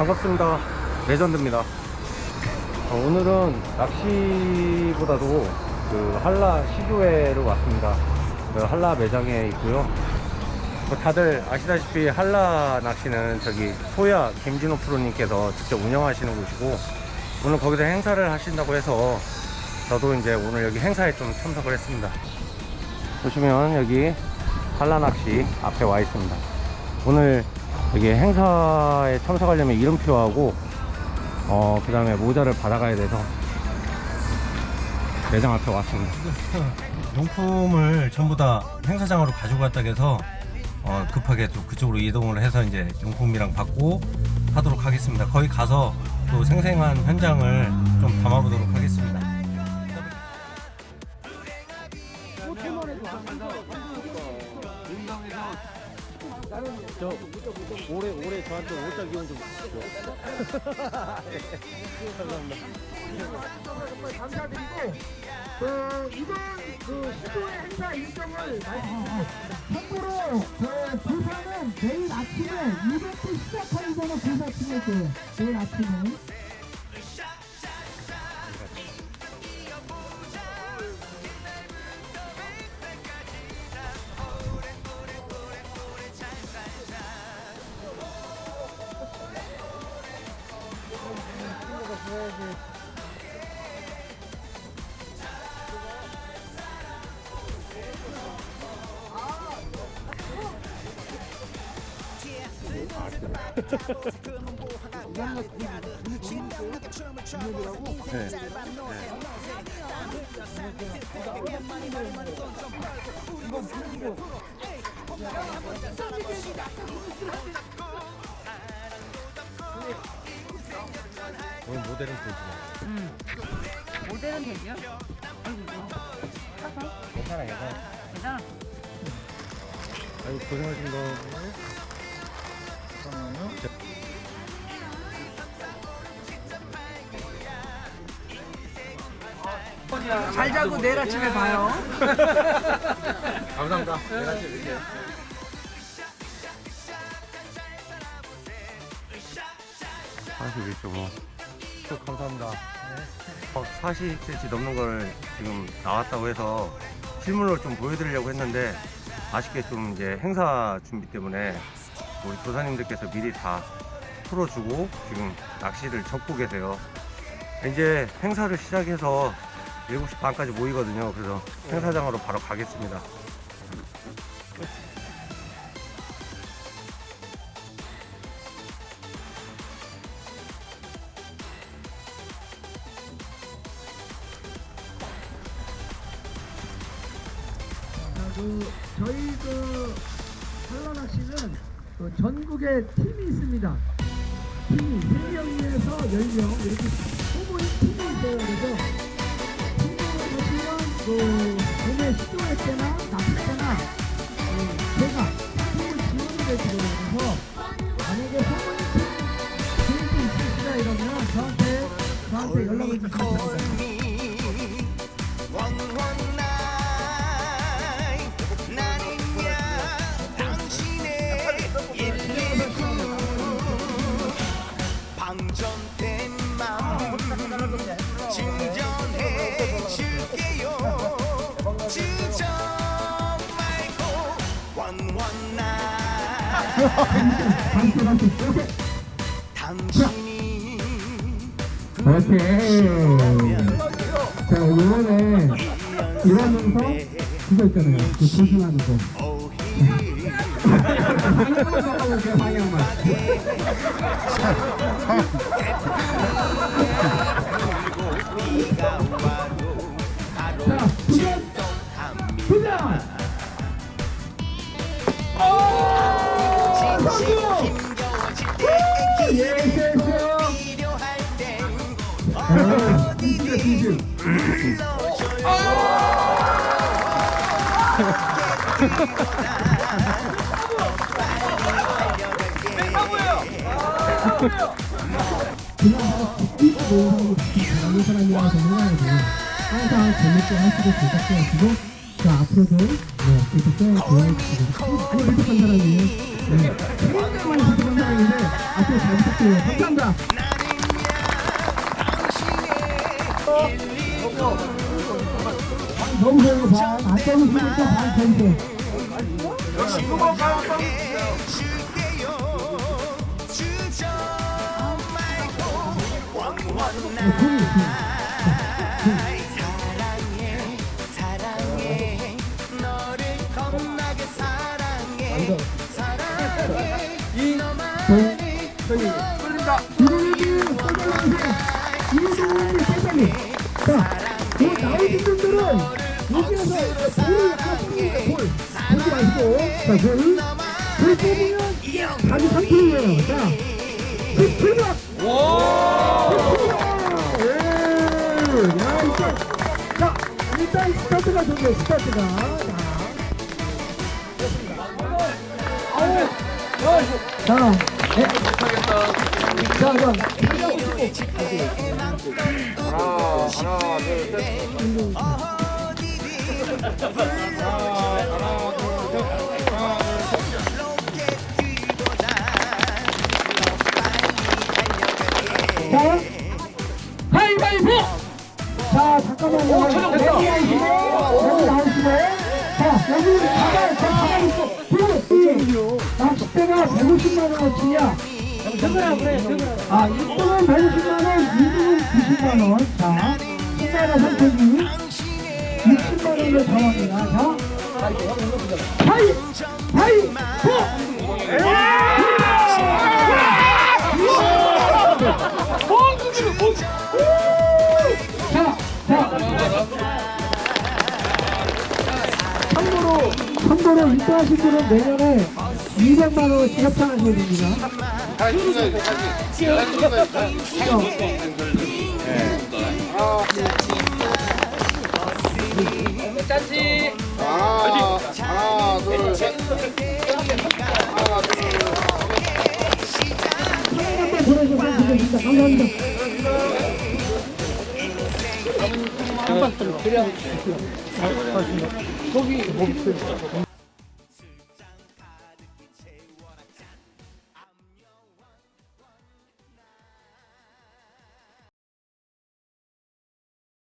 반갑습니다. 레전드입니다. 어, 오늘은 낚시보다도 그 한라 시조회로 왔습니다. 그 한라 매장에 있고요. 뭐 다들 아시다시피 한라 낚시는 저기 소야 김진호 프로님께서 직접 운영하시는 곳이고 오늘 거기서 행사를 하신다고 해서 저도 이제 오늘 여기 행사에 좀 참석을 했습니다. 보시면 여기 한라 낚시 앞에 와 있습니다. 오늘 여기 행사에 참석하려면 이름표하고 어 그 다음에 모자를 받아가야 돼서 매장 앞에 왔습니다. 용품을 전부 다 행사장으로 가지고 갔다 해서 어, 급하게 또 그쪽으로 이동을 해서 이제 용품이랑 받고 하도록 하겠습니다. 거기 가서 또 생생한 현장을 좀 담아보도록 하겠습니다. 저 올해 올해 저한테 오자 기원 좀 주십시오. 정말 감사드리고 어, 이번 그 시도의 행사 일정을 참고로 그 부산은 내일 아침에 이벤트 시작하기 전에 부산 팀일 거예요 내일 아침에 오늘 모델은 되지 모델은 되죠? 아이고? 괜찮아 괜찮아. 아이고 고생하신 거. 잘 자고 내일 아침에 봐요 감사합니다. 내가 이렇게. 사실 뭐. 또 감사합니다. 어, 40cm 넘는 걸 지금 나왔다고 해서 실물로 좀 보여드리려고 했는데 아쉽게 좀 이제 행사 준비 때문에 우리 조사님들께서 미리 다 풀어주고 지금 낚시를 접고 계세요. 이제 행사를 시작해서 7시 반까지 모이거든요. 그래서 행사장으로 바로 가겠습니다. 자, 그 저희 그 한라 낚시는 그 전국에 팀이 있습니다. 팀이 3명에서 10명 이렇게 소모인 팀이 있어요. 그래서 팀을 보시면 그 봄에 시도회 때나 낚시 때나 어, 제가 팀을 지원을 해주거든요. 그래서 만약에 소모인 팀 계획이 있으시다 이러면 저한테 저한테 연락을 주시면 됩니다. 당신이 오케이. 자, 이번에 일하면서 그거 있잖아요. 그 조심하는 거. 방향만 바꿔볼게요, 방향만. 예, 예, 필요할 땐 예. 진짜, 진짜. 그냥 웃기고 놀고 잘하는 사람이라고 생각하고 항상 재밌게 하시고 즐겁게 하시고 자 앞으로도 네, 이렇게 좋아해 주시고 많이 부탁한 사람이에요. 부탁드려요. 감사합니다. 정세요 반, 안정수 씨부터 반 정세. 원원한 사랑해 사랑해 너를 겁나게 사랑해 사랑해 너만을 이동욱이 세상에 이동욱이 세상에 자, 그 나오신 분들은 여기에서 볼을 하나 뽑는 볼 보지 마시고 자, 볼, 볼 뽑으면 자기 상품이에요. 자, 17번. 야, 일단, 자, 일단 스타트가 좋네요. 스타트가. 자. 자, 네. 자, 그럼 자, 가위바위보! 자, 잠깐만요. 여기 나오시고, 여기 나오시고. 자, 여기 가발, 자, 가발 있어. 그리고 이 낚싯대가 150만 원어치냐? 아, 1등은 150만 원, 2등은 90만 원. 자, 신나라 선택이 60만원을 정합니다. 자, 가위, 가위보! 자, 자. 참고로, 참고로 입사하신 분은 내년에 200만 원씩 협찬하셔야 됩니다. 한번 보내주셔서 좋겠습니다. 감사합니다.